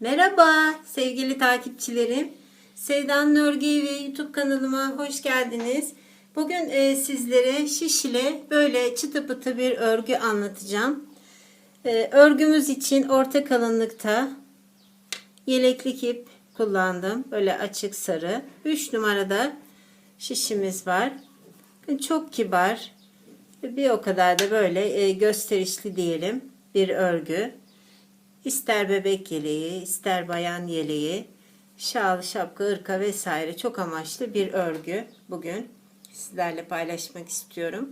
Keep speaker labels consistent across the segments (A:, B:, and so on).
A: Merhaba sevgili takipçilerim. Sevda'nın Örgü ve YouTube kanalıma hoş geldiniz. Bugün e, sizlere şiş ile böyle çıtı pıtı bir örgü anlatacağım. E, örgümüz için orta kalınlıkta yeleklik ip kullandım. Böyle açık sarı. 3 numarada şişimiz var. Çok kibar. Bir o kadar da böyle e, gösterişli diyelim bir örgü. İster bebek yeleği, ister bayan yeleği, şal, şapka, ırka vesaire çok amaçlı bir örgü bugün sizlerle paylaşmak istiyorum.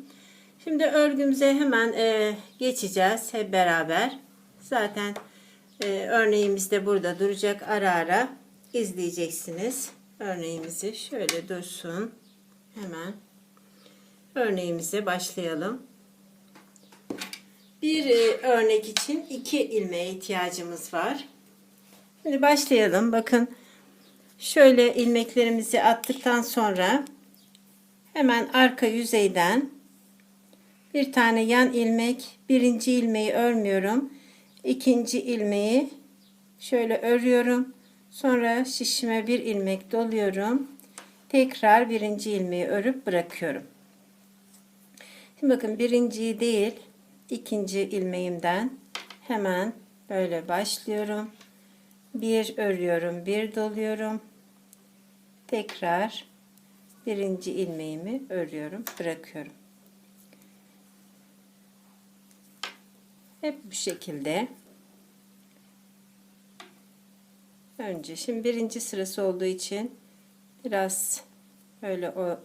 A: Şimdi örgümüze hemen e, geçeceğiz hep beraber. Zaten e, örneğimiz de burada duracak ara ara izleyeceksiniz. Örneğimizi şöyle dursun. Hemen örneğimize başlayalım. Bir e, örnek için iki ilmeğe ihtiyacımız var. Şimdi başlayalım. Bakın şöyle ilmeklerimizi attıktan sonra hemen arka yüzeyden bir tane yan ilmek, birinci ilmeği örmüyorum. ikinci ilmeği şöyle örüyorum. Sonra şişime bir ilmek doluyorum. Tekrar birinci ilmeği örüp bırakıyorum. Şimdi bakın birinciyi değil, ikinci ilmeğimden hemen böyle başlıyorum. Bir örüyorum, bir doluyorum. Tekrar birinci ilmeğimi örüyorum, bırakıyorum. Hep bu şekilde. Önce şimdi birinci sırası olduğu için biraz böyle o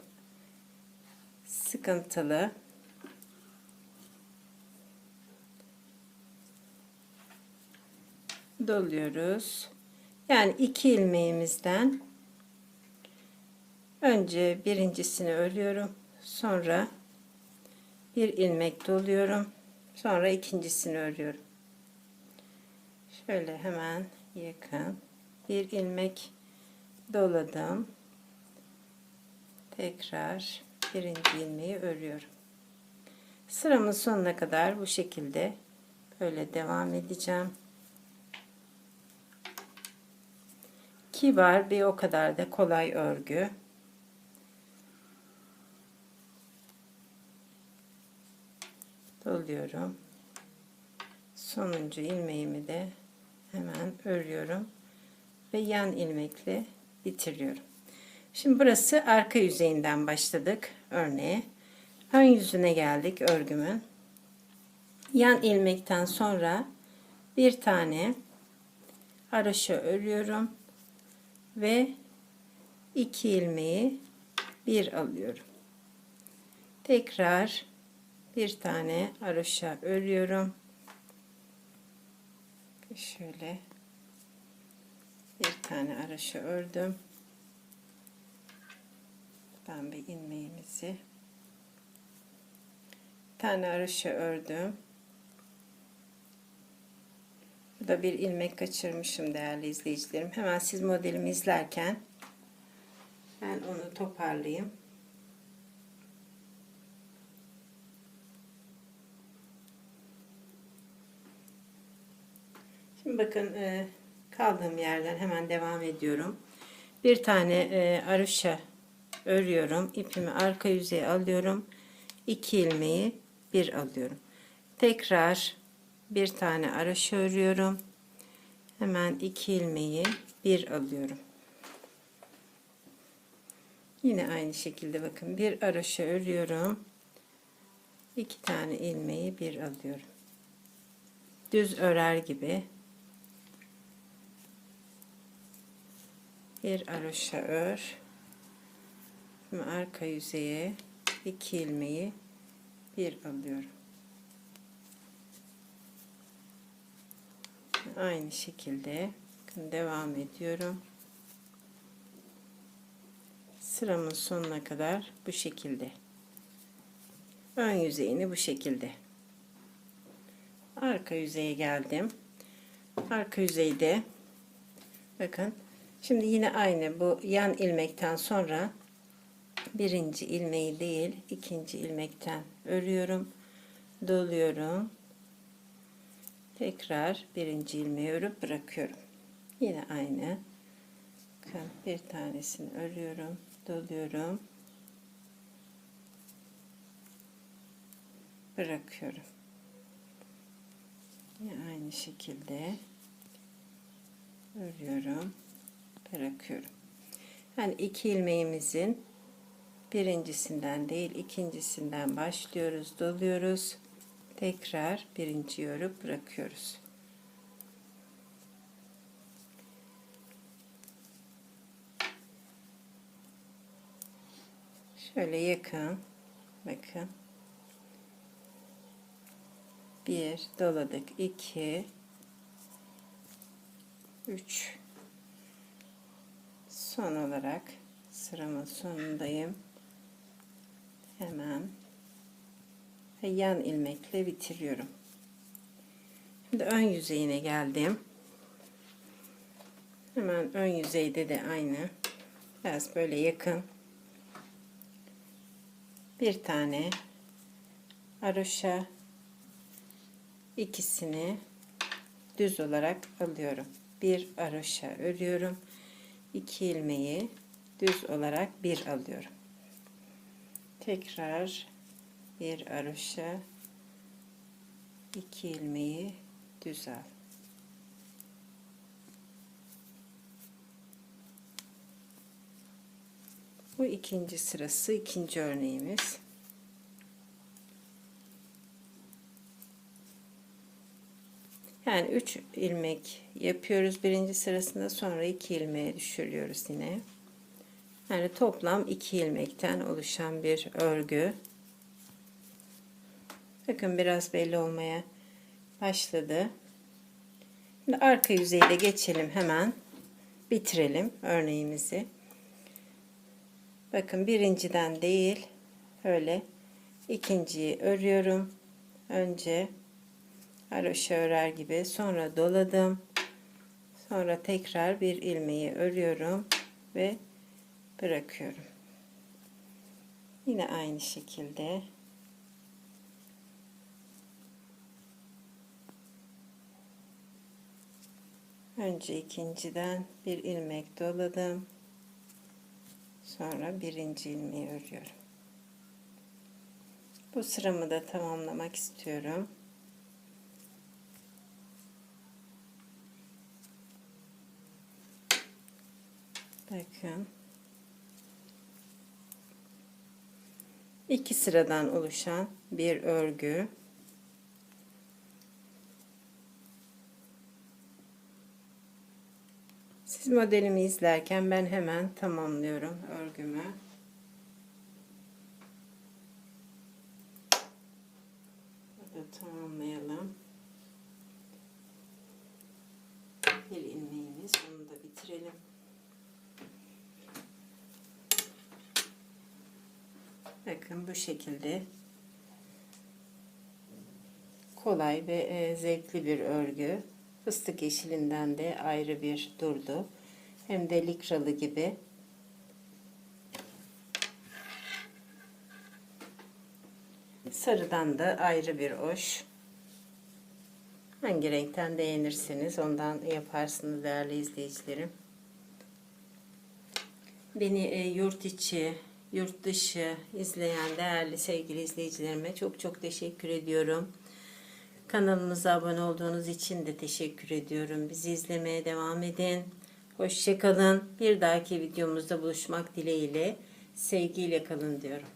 A: sıkıntılı. Doluyoruz. Yani iki ilmeğimizden önce birincisini örüyorum. Sonra bir ilmek doluyorum. Sonra ikincisini örüyorum. Şöyle hemen yakın bir ilmek doladım. Tekrar birinci ilmeği örüyorum. Sıramın sonuna kadar bu şekilde böyle devam edeceğim. Kibar bir o kadar da kolay örgü. Doluyorum. Sonuncu ilmeğimi de hemen örüyorum ve yan ilmekle bitiriyorum. Şimdi burası arka yüzeyinden başladık örneğe. Ön yüzüne geldik örgümün. Yan ilmekten sonra bir tane haroşa örüyorum ve iki ilmeği bir alıyorum. Tekrar bir tane aroşa örüyorum. Şöyle bir tane aroşa ördüm. Pembe ilmeğimizi bir tane aroşa ördüm. Burada bir ilmek kaçırmışım değerli izleyicilerim. Hemen siz modelimi izlerken ben onu toparlayayım. Şimdi bakın e, kaldığım yerden hemen devam ediyorum. Bir tane e, aruşa örüyorum. İpimi arka yüzeye alıyorum. 2 ilmeği bir alıyorum. Tekrar bir tane araş örüyorum. Hemen iki ilmeği bir alıyorum. Yine aynı şekilde bakın bir araşı örüyorum. iki tane ilmeği bir alıyorum. Düz örer gibi bir araşa ör. Şimdi arka yüzeye iki ilmeği bir alıyorum. Aynı şekilde devam ediyorum. Sıramın sonuna kadar bu şekilde. Ön yüzeyini bu şekilde. Arka yüzeye geldim. Arka yüzeyde bakın şimdi yine aynı bu yan ilmekten sonra birinci ilmeği değil ikinci ilmekten örüyorum doluyorum tekrar birinci ilmeği örüp bırakıyorum. Yine aynı. Bakın bir tanesini örüyorum, doluyorum. Bırakıyorum. Yine aynı şekilde örüyorum, bırakıyorum. Yani iki ilmeğimizin birincisinden değil ikincisinden başlıyoruz, doluyoruz. Tekrar birinci örüp bırakıyoruz. Şöyle yakın. Bakın. Bir doladık. iki, üç. Son olarak sıramın sonundayım. Hemen ve yan ilmekle bitiriyorum. Şimdi ön yüzeyine geldim. Hemen ön yüzeyde de aynı. Biraz böyle yakın bir tane haroşa ikisini düz olarak alıyorum. Bir haroşa örüyorum. iki ilmeği düz olarak bir alıyorum. Tekrar bir haroşa iki ilmeği düz al. Bu ikinci sırası, ikinci örneğimiz. Yani 3 ilmek yapıyoruz birinci sırasında sonra 2 ilmeğe düşürüyoruz yine. Yani toplam 2 ilmekten oluşan bir örgü. Bakın biraz belli olmaya başladı. Şimdi arka yüzeyle geçelim hemen. Bitirelim örneğimizi. Bakın birinciden değil öyle ikinciyi örüyorum. Önce haroşa örer gibi sonra doladım. Sonra tekrar bir ilmeği örüyorum ve bırakıyorum. Yine aynı şekilde önce ikinciden bir ilmek doladım. Sonra birinci ilmeği örüyorum. Bu sıramı da tamamlamak istiyorum. Bakın. iki sıradan oluşan bir örgü. Siz modelimi izlerken ben hemen tamamlıyorum örgümü. Burada tamamlayalım. Bir ilmeğimiz onu da bitirelim. Bakın bu şekilde kolay ve e, zevkli bir örgü. Fıstık yeşilinden de ayrı bir durdu. Hem de likralı gibi. Sarıdan da ayrı bir hoş. Hangi renkten beğenirseniz ondan yaparsınız değerli izleyicilerim. Beni e, yurt içi, yurt dışı izleyen değerli sevgili izleyicilerime çok çok teşekkür ediyorum. Kanalımıza abone olduğunuz için de teşekkür ediyorum. Bizi izlemeye devam edin. Hoşçakalın. Bir dahaki videomuzda buluşmak dileğiyle sevgiyle kalın diyorum.